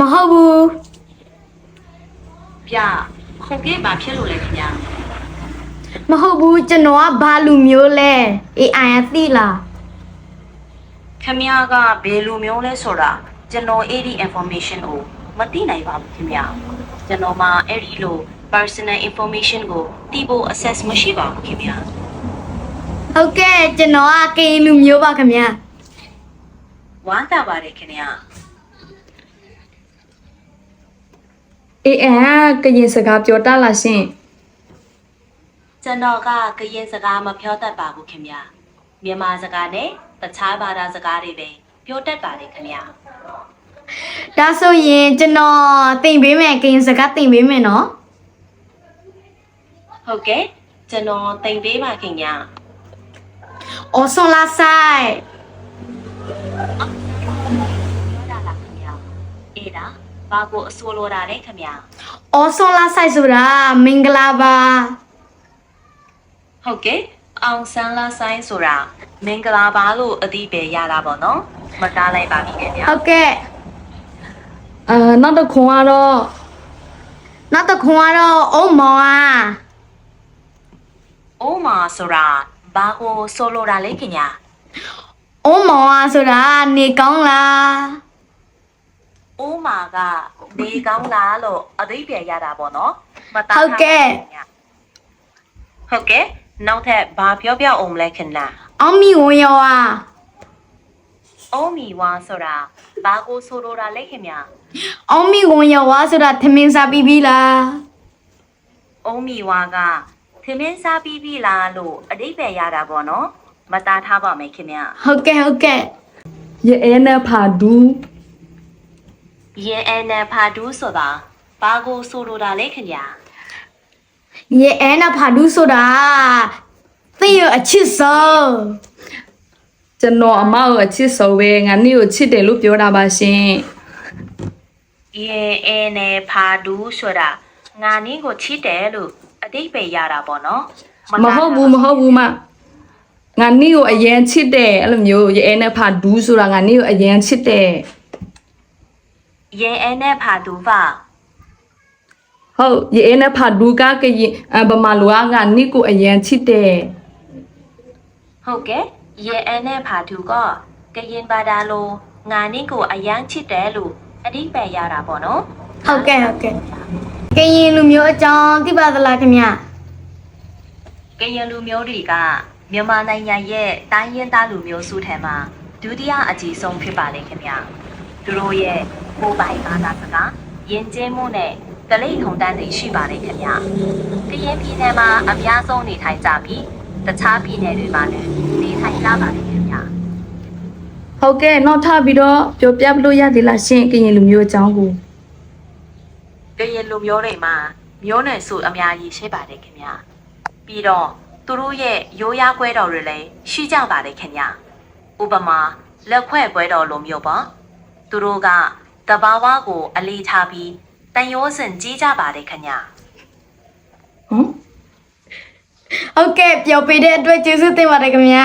မဟုတ်ဘူးပြဟုတ်ကဲ့ဘာဖြစ်လို့လဲခင်ဗျာမဟုတ်ဘူးကျွန်တော်ကဘာလူမျိုးလဲ AI ကသိလားခင်ဗျာကဘယ်လိုမျိုးလဲဆိုတာကျွန်တော်အဲ့ဒီ information ကိုမသိနိုင်ပါဘူးခင်ဗျာကျွန်တော်မှအဲ့ဒီလို personal information ကိုသိဖို့ access မရှိပါဘူးခင်ဗျာဟုတ်ကဲ့ကျွန်တော်ကကေလူမျိုးပါခင်ဗျာဝမ်းသာပါတယ်ခင်ဗျာ AI ကကရင်စကားပြောတတ်လားရှင်ကျွန်တော်ကကရင်စကားမပြောတတ်ပါဘူးခင်ဗျာမြန်မာစကားနဲ့တခြားဘာသာစကားတွေပဲပြောတတ်ပါတယ်ခင်ဗျာဒါဆိုရင်ကျွန်တော်တင်ပေးမယ်ကရင်စကားတင်ပေးမယ်နော်ဟုတ်ကဲ့ကျွန်တော်တင်ပေးပါခင်ဗျာအော်ဆွန်လာဆိုင်ပြောတာလားခင်ဗျာအေးဒါ ဘာကိုအဆိုလိုတာလဲခင်ဗျာ အော်ဆွန်လာဆိုင်ဆိုတာမင်္ဂလာပါ ဟုတ်ကဲ့အောင်ဆန်းလာဆိုင်ဆိုတာမင်္ဂလာပါလို့အတိပဲရတာပေါ့နော်မတားလိုက်ပါပြီခင်ဗျာ ဟုတ်ကဲ့ အာနောက်တစ်ခွန်ကတော့ နောက်တစ်ခွန်းကတော့အုံးမောင်อ่ะ အိုးမာဆိုတာဘာကိုဆိုလိုတာလဲခင်ဗျာ အုံးမောင်อ่ะဆိုတာနေကောင်းလား အိုးမာကနေကောင်းလားလို့အတိပဲရတာပေါ့နော်မတားဟုတ်ကဲ့ဟုတ်ကဲ့နောက်ထပ်ဘာပြောပြအောင်လဲခင်ဗျာအောင်မီဝင်ရောอ่ะအိုးမီဝါဆိုတာဘာကိုဆိုလိုတာလဲခင်ဗျာအောင်မီဝင်ရောဝါဆိုတာသမင်းစားပြီးပြီလားအိုးမီဝါကသင်မင်းစားပြီးပြီလားလို့အတိပဲရတာပေါ့နော်မတားထားပါမယ်ခင်ဗျာဟုတ်ကဲ့ဟုတ်ကဲ့ရဲအဲနဲ့ဖာဒူး ရင်အနဖာဒူးဆိုတာဘာကိုဆိုလိုတာလဲခင်ဗျာရေအဲနာဖာဒူးဆိုတာသိရအချစ်ဆုံးကျွန်တော်အမကိုအချစ်ဆုံးပဲငါနေ့ကိုချစ်တယ်လို့ပြောတာပါရှင်ရင်အနဖာဒူးဆိုတာငါနင်းကိုချစ်တယ်လို့အတိပဲရတာပေါ့နော်မဟုတ်ဘူးမဟုတ်ဘူးမငါနေ့ကိုအရန်ချစ်တယ်အဲ့လိုမျိုးရဲအဲနဲ့ဖာဒူးဆိုတာငါနေ့ကိုအရန်ချစ်တယ် ရင်အနဖာဒူးပါဟုတ်ရဲအဲနဲ့ဖာဒူးကကရင်အဗမာလူကငါနေ့ကိုအရန်ချစ်တယ်ဟုတ်ကဲ့ရင်အနဖာဒူးကကရင်ဘာသာလိုငါနင်းကိုအယမ်းချစ်တယ်လို့အတိပဲရတာပေါ့နော်ဟုတ်ကဲ့ဟုတ်ကဲ့ကရင်လူမျိုးအကြောင်းသိပါသလားခင်ဗျကရင်လူမျိုးတွေကမြန်မာနိုင်ငံရဲ့တိုင်းရင်းသားလူမျိုးစုထဲမှာဒုတိယအကြီးဆုံးဖြစ်ပါလေခင်ဗျာသူတို့ရဲ့ ကိုယ်ပိုင်ဘာသာစကားယဉ်ကျေးမှုနဲ့ကလေးထုံတန်းတွေရှိပါလေခင်ဗျာကရင်ပြည်နယ်မှာအများဆုံးနေထိုင်ကြပြီးတခြားပြည်နယ်တွေမှာလည်းနေထိုင်ကြပါလေခင်ဗျာဟုတ်ကဲ့နောက်ထပ်ပြီးတော့ပြောပြလို့ရသေးလားရှင်ကရင်လူမျိုးအကြောင်းကိုကရင်လူမျိုးတွေမှာမျိုးနယ်စုအများကြီးရှိပါတယ်ခင်ဗျာပြီးတော့သူတို့ရဲ့ရိုးရာပွဲတော်တွေလည်းရှိကြပါတယ်ခင်ဗျာဥပမာလက်ခွဲပွဲတော်လိုမျိုးပေါ့သူတို့က တဘာဝကိုအလေးထားပြီးတန်ရိုးစင်ကြီးကြပါတယ်ခင်ဗျာဟမ်ဟုတ်ကဲ့ပျော်ပေးတဲ့အတွက်ကျေးဇူးတင်ပါတယ်ခင်ဗျ